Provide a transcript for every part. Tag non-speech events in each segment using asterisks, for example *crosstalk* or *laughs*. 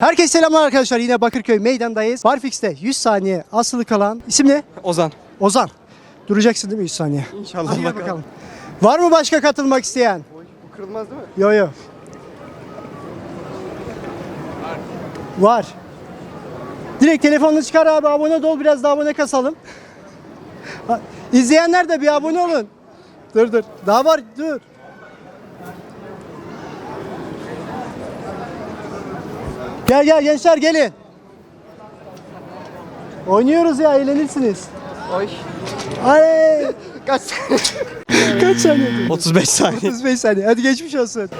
Herkese selamlar arkadaşlar. Yine Bakırköy meydandayız. Barfix'te 100 saniye asılı kalan isim ne? Ozan. Ozan. Duracaksın değil mi 100 saniye? İnşallah Hadi bakalım. bakalım. Var mı başka katılmak isteyen? Bu kırılmaz değil mi? Yo yo. Var. Direkt telefonunu çıkar abi abone ol biraz da abone kasalım. İzleyenler de bir abone olun. Dur dur. Daha var dur. Gel gel gençler gelin. Oynuyoruz ya eğlenirsiniz. Oy. Ay Kaç? *laughs* kaç saniye? 35 saniye. 35 saniye. Hadi geçmiş olsun.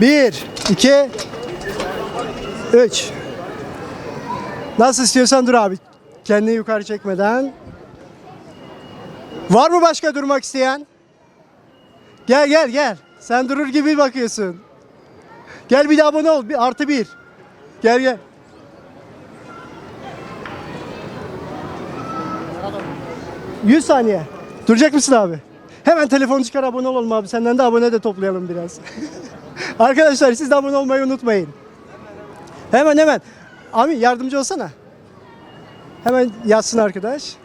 1, 2, 3. Nasıl istiyorsan dur abi. Kendini yukarı çekmeden. Var mı başka durmak isteyen? Gel gel gel. Sen durur gibi bakıyorsun. Gel bir de abone ol. Bir, artı bir. Gel gel. Yüz saniye. Duracak mısın abi? Hemen telefonu çıkar abone olalım abi. Senden de abone de toplayalım biraz. *laughs* Arkadaşlar siz de abone olmayı unutmayın. Hemen hemen. Abi yardımcı olsana. Hemen yazsın arkadaş.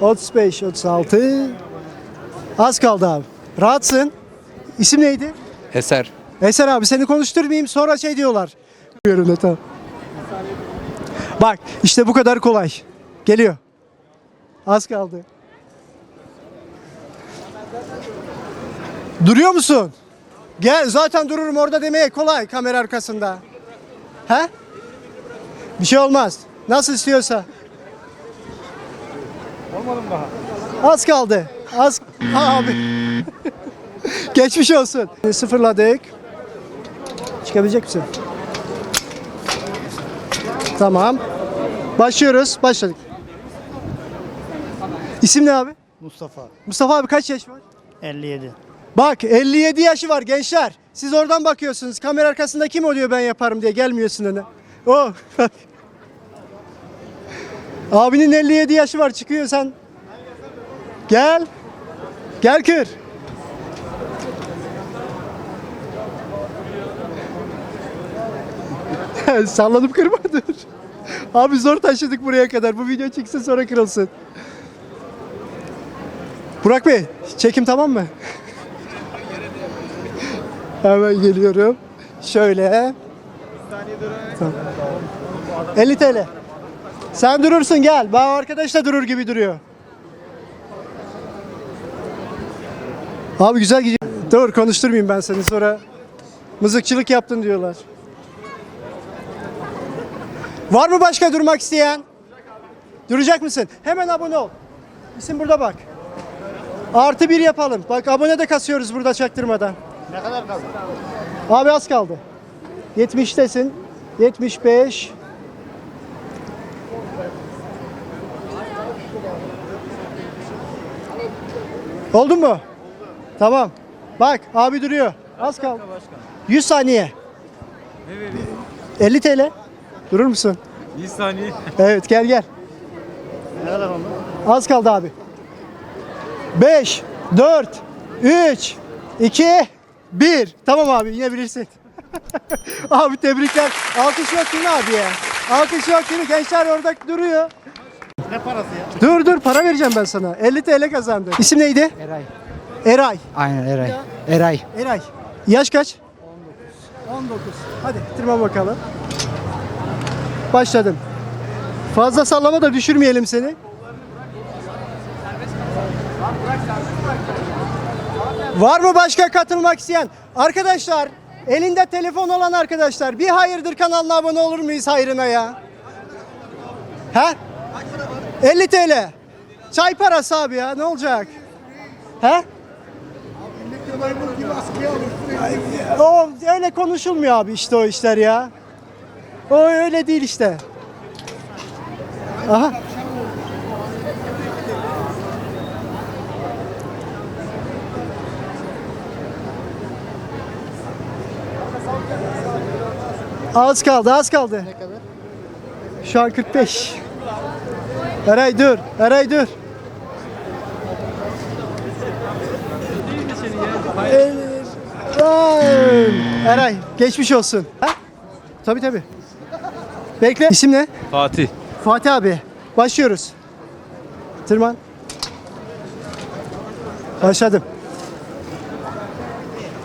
35, 36. Az kaldı abi. Rahatsın. İsim neydi? Eser. Eser abi seni konuşturmayayım sonra şey diyorlar. Da tamam. Bak işte bu kadar kolay. Geliyor. Az kaldı. Duruyor musun? Gel zaten dururum orada demeye kolay kamera arkasında. He? Bir şey olmaz. Nasıl istiyorsa. Olmadım daha. Az kaldı. Az abi. *laughs* Geçmiş olsun. Sıfırladık. Çıkabilecek misin? Tamam. Başlıyoruz. Başladık. İsim ne abi? Mustafa Mustafa abi kaç yaş var? 57. Bak 57 yaşı var gençler. Siz oradan bakıyorsunuz. Kamera arkasında kim oluyor ben yaparım diye gelmiyorsun öne. Oh. *laughs* Abinin 57 yaşı var çıkıyor sen. Gel. Gel kır. *laughs* Sallanıp kırma dur. Abi zor taşıdık buraya kadar. Bu video çıksın sonra kırılsın. Burak Bey, çekim tamam mı? *laughs* Hemen geliyorum. Şöyle. Tamam. 50 TL. Sen durursun gel. Bak arkadaş da durur gibi duruyor. Abi güzel gidiyor. Dur konuşturmayayım ben seni sonra. Mızıkçılık yaptın diyorlar. Var mı başka durmak isteyen? Duracak mısın? Hemen abone ol. İsim burada bak. Artı bir yapalım. Bak abone de kasıyoruz burada çaktırmadan. Ne kadar kaldı? Abi az kaldı. 70'tesin. 75. Oldu mu? Tamam. Bak abi duruyor. Az kaldı. 100 saniye. 50 TL. Durur musun? 100 saniye. Evet gel gel. Ne kadar oldu? Az kaldı abi. 5, 4, 3, 2, 1. Tamam abi yine bilirsin. *laughs* abi tebrikler. Alkış yok değil mi abi ya? Alkış yok değil mi? Gençler orada duruyor. Ne parası ya? Dur dur para vereceğim ben sana. 50 TL kazandın. İsim neydi? Eray. Eray. Aynen Eray. Eray. Eray. Yaş kaç? 19. 19. Hadi tırman bakalım. Başladım. Fazla sallama da düşürmeyelim seni. Var mı başka katılmak isteyen? Arkadaşlar, elinde telefon olan arkadaşlar bir hayırdır kanalına abone olur muyuz hayrına ya? He? 50 TL. Çay parası abi ya ne olacak? He? O öyle konuşulmuyor abi işte o işler ya. O öyle değil işte. Aha. Az kaldı, az kaldı. Ne kadar? Şu an 45. Eray dur, Eray dur. Eray geçmiş olsun. Ha? Tabii tabii. Bekle. İsim ne? Fatih. Fatih abi. Başlıyoruz. Tırman. Başladım.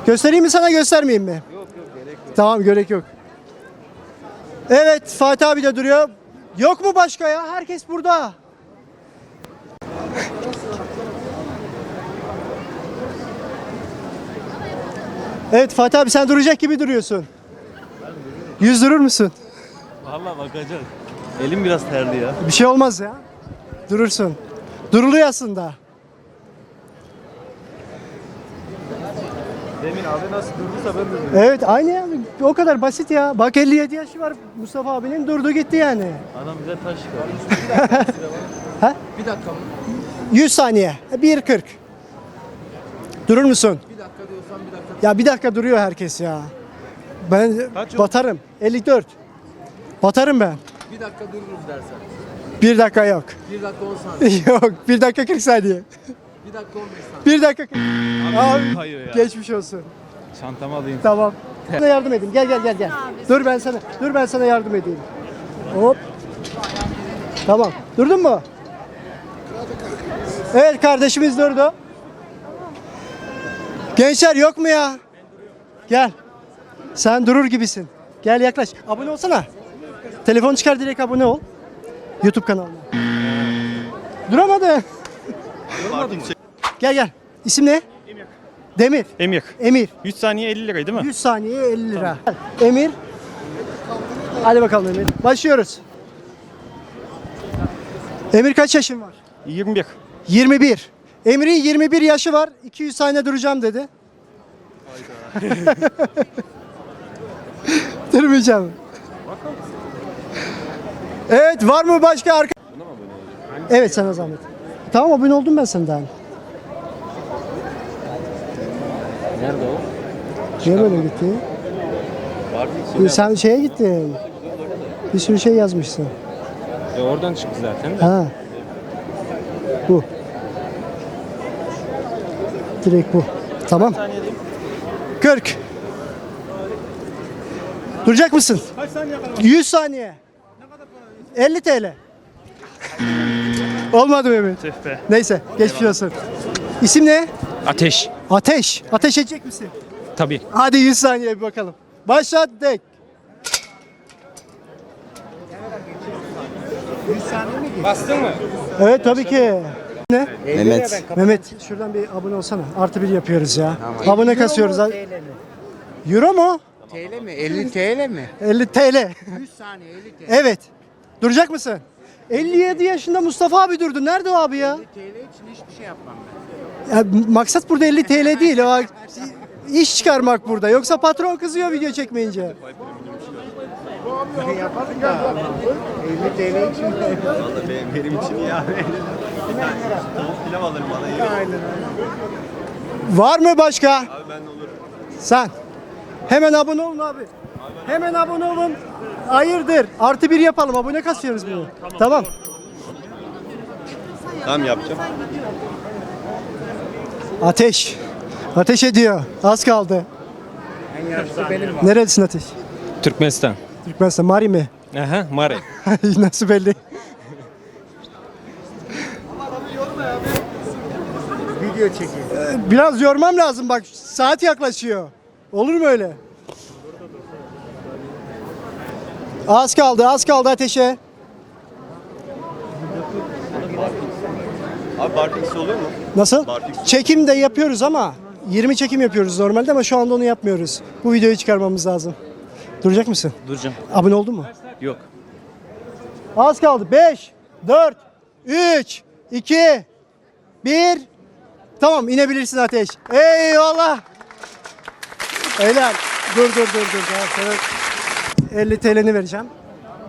Göstereyim mi sana göstermeyeyim mi? Yok yok gerek yok. Tamam gerek yok. Evet Fatih abi de duruyor. Yok mu başka ya? Herkes burada. Evet Fatih abi sen duracak gibi duruyorsun. Yüz durur musun? Valla bakacağız. Elim biraz terli ya. Bir şey olmaz ya. Durursun. Duruluyor aslında. Demin abi nasıl durduysa ben durdum. Evet aynı ya. O kadar basit ya. Bak 57 yaşı var Mustafa abinin durdu gitti yani. Adam bize taş çıkardı. *laughs* Ha? Bir dakika mı? 100 saniye. 1.40. Durur musun? Bir dakika diyorsan bir dakika. Ya bir dakika duruyor herkes ya. Ben Kaç batarım. 54. Batarım ben. Bir dakika dururuz dersen. Bir dakika yok. Bir dakika 10 saniye. *laughs* yok. Bir dakika 40 saniye. Bir dakika 15 saniye. Bir dakika 40. Abi kayıyor ya. geçmiş olsun. Çantamı alayım. Tamam. Sana yardım edeyim. Gel gel gel gel. Dur ben sana. Dur ben sana yardım edeyim. Hop. Tamam. Durdun mu? Evet kardeşimiz durdu. Gençler yok mu ya? Gel. Sen durur gibisin. Gel yaklaş. Abone olsana. Telefon çıkar direkt abone ol. YouTube kanalına. Duramadı. Gel gel. İsim ne? Demir. Emir. Emir. 100 saniye 50 lirayı değil mi? 100 saniye 50 lira. Emir. Hadi bakalım Emir. Başlıyoruz. Emir kaç yaşın var? 21. 21. Emir'in 21 yaşı var. 200 saniye duracağım dedi. *laughs* Durmayacağım. Evet var mı başka arka? Evet sana zahmet. Tamam abone oldum ben senden. Nerede o? Niye böyle gitti? Sen şeye gittin. Bir sürü şey yazmışsın. E oradan çıktı zaten. Ha. Bu. Direkt bu. Tamam. 40. Duracak mısın? Kaç saniye kaldı? 100 saniye. 50 TL. Olmadı Mehmet. Tüh be. Neyse, geçmiş olsun. İsim ne? Ateş. Ateş. Ateş edecek misin? Tabii. Hadi 100 saniye bir bakalım. Başladık. Bastın mı? Evet tabii ki. Ne? Mehmet. Mehmet şuradan bir abone olsana. Artı bir yapıyoruz ya. Abone kasıyoruz. Euro mu? TL mi? 50 TL mi? 50 TL. 100 saniye 50 TL. Evet. Duracak mısın? 57 yaşında Mustafa abi durdu. Nerede o abi ya? TL için hiçbir şey yapmam ya maksat burada 50 TL değil. O iş çıkarmak burada. Yoksa patron kızıyor video çekmeyince. ben. Yaparım da 50 TL için. Benim için abi. *laughs* Tavuk pilav alırım bana iyi. Var mı başka? Abi ben de olur. Sen. Hemen abone olun abi. Hemen abone olun. Hayırdır? Artı bir yapalım. Abone kasıyoruz bunu. Tamam. Tamam yapacağım. Ateş. Ateş ediyor. Az kaldı. En yaşlı benim var. Neredesin Ateş? Türkmenistan. Türkmenistan. Mari mi? Aha, Mare. *laughs* Nasıl belli? Video çekiyor. Biraz yormam lazım bak. Saat yaklaşıyor. Olur mu öyle? Az kaldı, az kaldı ateşe. Abi Barfix olur mu? Nasıl? Çekim de yapıyoruz ama 20 çekim yapıyoruz normalde ama şu anda onu yapmıyoruz. Bu videoyu çıkarmamız lazım. Duracak mısın? Duracağım. Abone oldun mu? Yok. Az kaldı. 5, 4, 3, 2, 1. Tamam inebilirsin Ateş. Eyvallah. Helal. Dur dur dur dur. Daha sana 50 TL'ni vereceğim.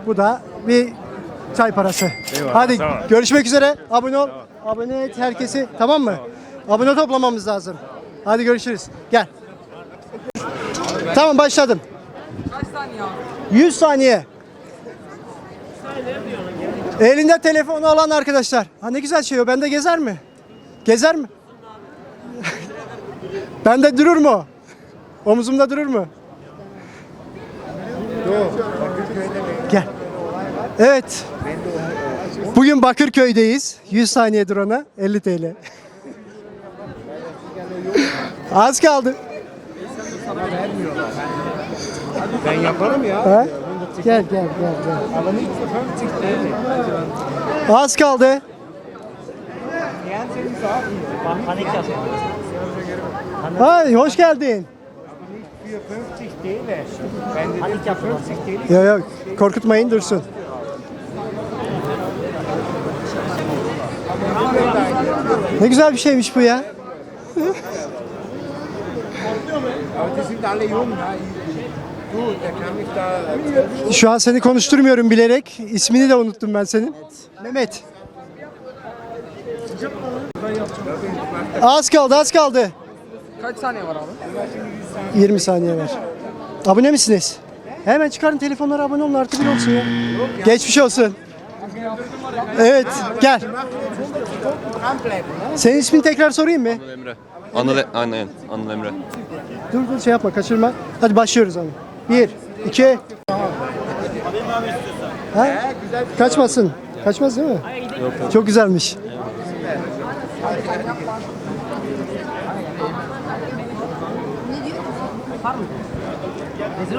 Bu da bir çay parası. Hadi tamam. görüşmek üzere. Abone ol. Abone et herkesi. Tamam mı? Abone toplamamız lazım. Hadi görüşürüz. Gel. Tamam başladım. Kaç saniye 100 saniye. Elinde telefonu olan arkadaşlar. Ha ne güzel şey o. Bende gezer mi? Gezer mi? *laughs* Bende durur mu? Omuzumda durur mu? Gel. Evet. Bugün Bakırköy'deyiz. 100 saniye drone'a 50 TL. *laughs* Az kaldı. Ben yaparım ya. Ha? Gel gel gel gel. Az kaldı. Hay hoş geldin. Für 50 TL. Ben dedim für 50 TL. Yok yok korkutmayın dursun. Ne güzel bir şeymiş bu ya. Şu an seni konuşturmuyorum bilerek. İsmini de unuttum ben senin. Mehmet. Az kaldı az kaldı. Kaç saniye var abi? 20 saniye var. Abone misiniz? Hemen çıkarın telefonlara abone olun artı bir olsun ya. Geçmiş olsun. Evet gel. Senin ismini tekrar sorayım mı? Emre. Anıl, aynen. Anıl Emre. Dur dur şey yapma kaçırma. Hadi başlıyoruz abi. Bir, iki. Ha? Kaçmasın. Kaçmaz değil mi? Çok güzelmiş.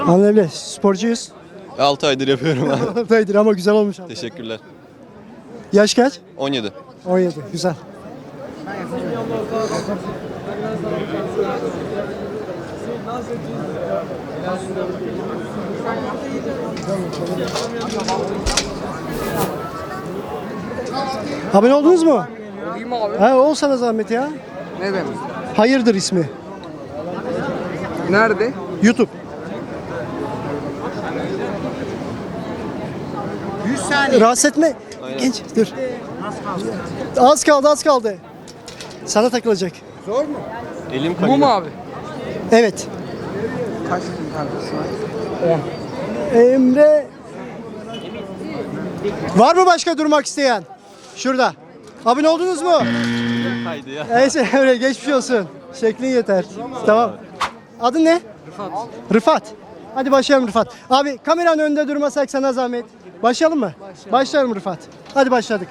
Anlayabilir. Sporcuyuz. 6 aydır yapıyorum abi. *laughs* Ortaydır ama güzel olmuş abi. Teşekkürler. Yaş kaç? 17. 17. Güzel. Abone oldunuz mu? Olayım abi. Ha ol sana zahmet ya. Ne demek? Hayırdır ismi? Nerede? YouTube. 100 saniye. Rahatsız etme. Genç dur. Az kaldı az kaldı. Sana takılacak. Zor mu? Elim Bu mu abi? Evet. Kaç tane? Emre. Var mı başka durmak isteyen? Şurada. Abone oldunuz mu? Haydi ya. Neyse *laughs* Emre geçmiş olsun. Şeklin yeter. Tamam. Adın ne? Rıfat. Rıfat. Hadi başlayalım Rıfat. Abi kameranın önünde durmasak sana zahmet. Başlayalım mı? Başlayalım Rıfat. Hadi başladık.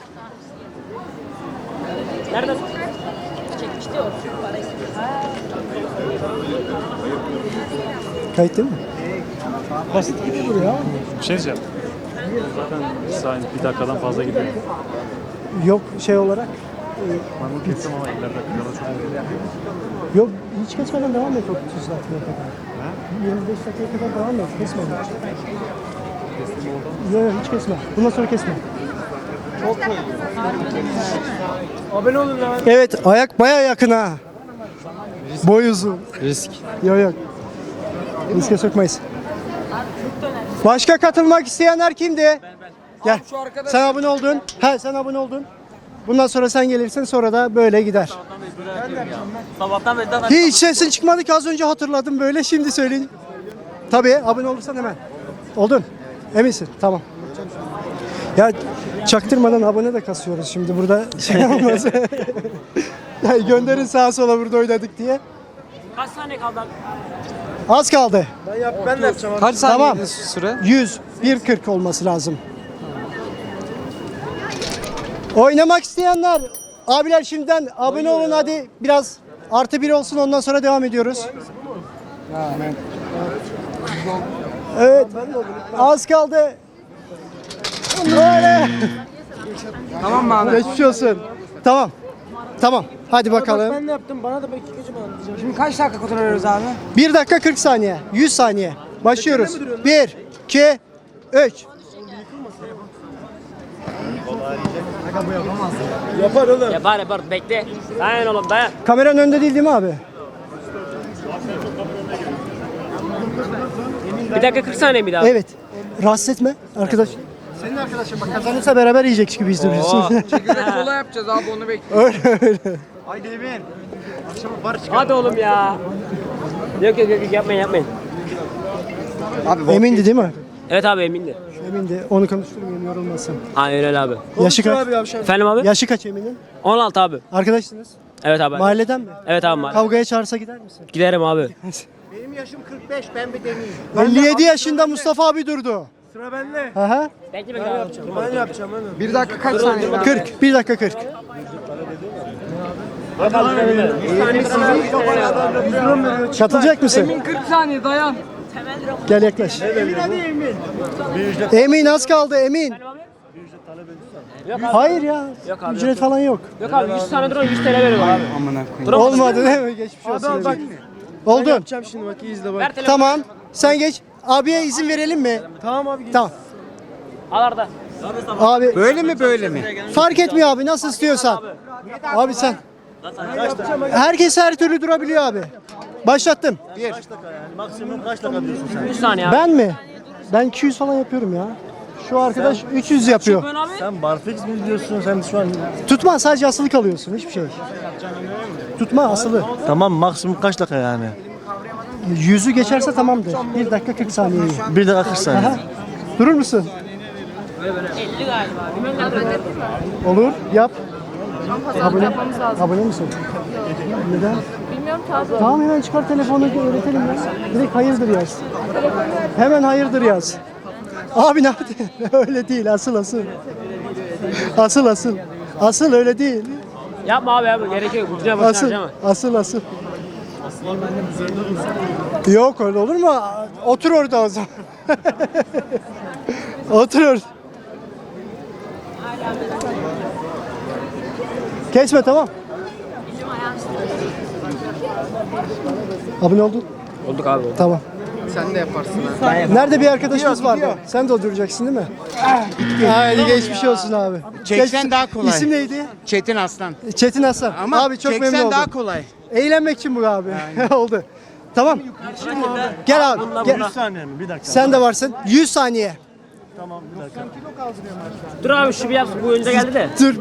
Kayıt değil mi? Basit gibi duruyor. Bir şey diyeceğim. Zaten saniye bir dakikadan fazla gidiyor. Yok şey olarak. Ben bunu kestim ama ileride çok oluyor. Yok hiç kesmeden devam et 30 dakikaya kadar. 25 dakikaya kadar devam et. Kesme. Yok yok hiç kesme. Bundan sonra kesme. Abone olun lan. Evet ayak baya yakın ha. Boy uzun. Risk. Yok yok. Riske sokmayız. Başka katılmak isteyenler kimdi? Gel. Şu arkadaş Sen abone oldun. Ha sen abone oldun. Bundan sonra sen gelirsin sonra da böyle gider. Sabahtan beri Hiç sesin çıkmadı ki az önce hatırladım böyle şimdi söyleyin. Tabii abone olursan hemen. Oldun. Eminsin. Tamam. Ya çaktırmadan abone de kasıyoruz şimdi burada şey olmaz. *laughs* ya gönderin sağa sola burada oynadık diye. Kaç saniye kaldı? Az kaldı. Kaç saniye Tamam. süre? 100, 1.40 olması lazım. Oynamak isteyenler, abiler şimdiden abone olun hadi biraz artı bir olsun ondan sonra devam ediyoruz. Evet, az kaldı. Böyle. tamam mı abi? Geçmiş olsun. Tamam, tamam. Hadi bakalım. Şimdi kaç dakika kontrol ediyoruz abi? 1 dakika 40 saniye, 100 saniye. Başlıyoruz. 1, 2, 3. Yapar yapar bekle. Dayan oğlum dayan. Kameranın önünde değil değil mi abi? Bir dakika 40 saniye miydi abi? Evet. Rahatsız etme arkadaş. Senin arkadaşın bak kazanırsa beraber yiyecek de biz. *laughs* Çekirdek kola yapacağız abi onu bekliyoruz. öyle öyle. Haydi Emin. Akşama bar çıkar. Hadi oğlum ya. Yok yok yok yapmayın yapmayın. Emindi değil mi? Evet abi emindi. Emindi. Onu konuşturmayayım yorulmasın. Aynen öyle abi. Yaşı kaç? Efendim abi? Yaşı kaç Emin'in? 16 abi. Arkadaşsınız. Evet abi. Mahalleden mi? Evet abi. mahalle. Kavgaya çağırsa gider misin? Giderim abi. *laughs* Benim yaşım 45 ben bir deneyeyim. 57 yaşında Mustafa abi durdu. Sıra bende. Aha. Ben yapacağım onu. Bir dakika kaç saniye? 40. 1 dakika 40. Katılacak mısın? 40 saniye dayan. Gel yaklaş. Emin az kaldı Emin. Hayır ya. Ücret falan yok. Yok abi 100 tane drone 100 TL veriyorum abi. Olmadı değil mi? Geçmiş Abi olsun. al bak. Oldu. yapacağım şimdi bak iyi izle bak. Tamam. Sen geç. Abiye izin verelim mi? Tamam abi. Tamam. Al Arda. Abi Böyle mi böyle mi? fark etmiyor abi nasıl istiyorsan. Abi sen. Herkes her türlü durabiliyor abi. Başlattım. Maksimum kaç dakika diyorsun sen? 100 saniye abi. Ben mi? Ben 200 falan yapıyorum ya. Şu arkadaş 300 yapıyor. Abi. Sen barfix mi diyorsun sen şu an? Tutma sadece asılı kalıyorsun hiçbir şey. Tutma asılı. Tamam maksimum kaç dakika yani? Yüzü geçerse tamamdır. 1 dakika 40 saniye. Bir dakika 40 saniye. Aha. Durur musun? 50 galiba. Bilmem ne Olur. Yap. Abone, abone misin? Neden? Bilmiyorum ki abi. Tamam hemen çıkar telefonu öğretelim ya. Direkt hayırdır yaz. Hemen hayırdır yaz. Abi ne yaptın? *laughs* öyle değil asıl asıl. Asıl asıl. Asıl öyle değil. Yapma abi abi gerek yok. Ucuna Asıl, bakacağım ama. asıl, asıl. Yok öyle olur mu? Otur orada o zaman. *laughs* Otur orada. Kesme tamam. Abone oldun? Olduk abi. Tamam. Sen de yaparsın ha. Nerede bir arkadaşımız vardı? Sen de oturacaksın değil mi? Haydi geçmiş olsun abi. Çeksen Geç- daha kolay. İsim neydi? Çetin Aslan. Çetin Aslan. Ama abi çok memnun çeksen oldum. daha kolay. Eğlenmek için bu abi. *laughs* Oldu. Tamam. Gel abi. Gel. 100 saniye mi? Bir dakika. Sen de varsın. 100 saniye. Tamam bir dakika. Dur abi şu bir yapsın. Bu önce geldi de. Dur.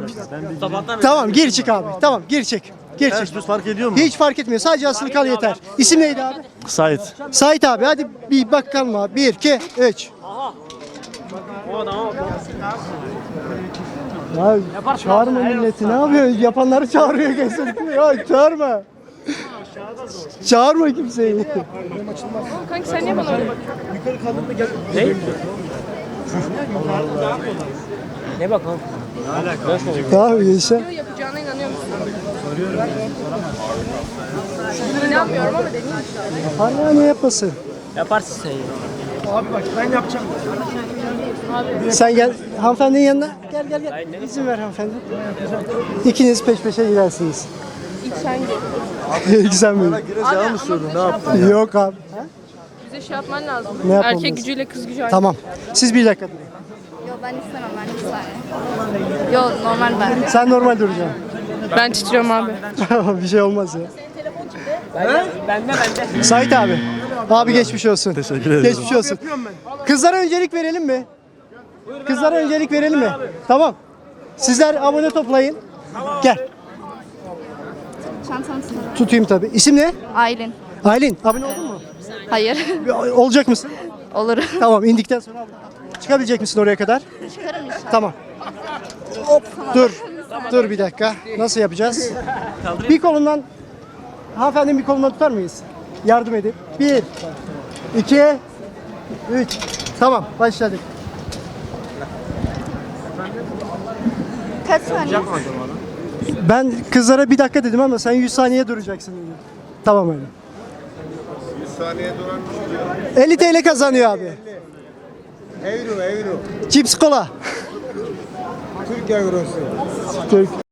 Sabahtan Tamam gir çık abi. Tamam gir çık. Gir Ters düz fark ediyor mu? Hiç fark etmiyor. Sadece asılı kal yeter. İsim neydi abi? Sait. Sait abi. Hadi bir bakalım abi. 1, 2, 3. O adama bak. Ya çağırma milleti. Ne yapıyor? Yapanları çağırıyor kesin. Ya çağırma. Çağırma kimseyi. Kanki sen niye bana öyle bakıyorsun? Ne? Ne bak Tamam gençler. Yo, Yapacağına inanıyor musun? İnanmıyorum ama deneyim işte. Hala ne yapmasın? Yaparsın sen ya. Abi bak ben yapacağım. Sen gel hanımefendinin yanına. Gel gel gel. İzin ver hanımefendi. İkiniz peş peşe gidersiniz. İlk sen gel. *laughs* İlk sen mi? Abi ama bize şey, yapman, Yok abi. bize şey yapman lazım. Ne Erkek gücüyle kız gücü. Tamam. Siz bir dakika durun. Ben istemem ben saniye. Yo normal ben. Sen normal duracaksın. Ben titriyorum abi. *laughs* Bir şey olmaz ya. Bende bende. Sait abi. Abi geçmiş olsun. Teşekkür ederim. Geçmiş olsun. Kızlara öncelik verelim mi? Kızlara öncelik verelim mi? Tamam. Sizler abone toplayın. Gel. Çantanı Tutayım tabii. İsim ne? Aylin. Aylin. Abone oldun mu? Hayır. Olacak mısın? Olur. Tamam indikten sonra abone. Çıkabilecek misin oraya kadar? Çıkarım inşallah. Tamam. Hop dur. Dur bir dakika. Nasıl yapacağız? Bir kolundan hanımefendinin bir kolundan tutar mıyız? Yardım edin. Bir, iki, üç. Tamam başladık. Kaç saniye? Ben kızlara bir dakika dedim ama sen 100 saniye duracaksın. dedi. Tamam öyle. 100 saniye duran 50 TL kazanıyor abi. Euro euro. Cips kola. Türk eurosu. Türk.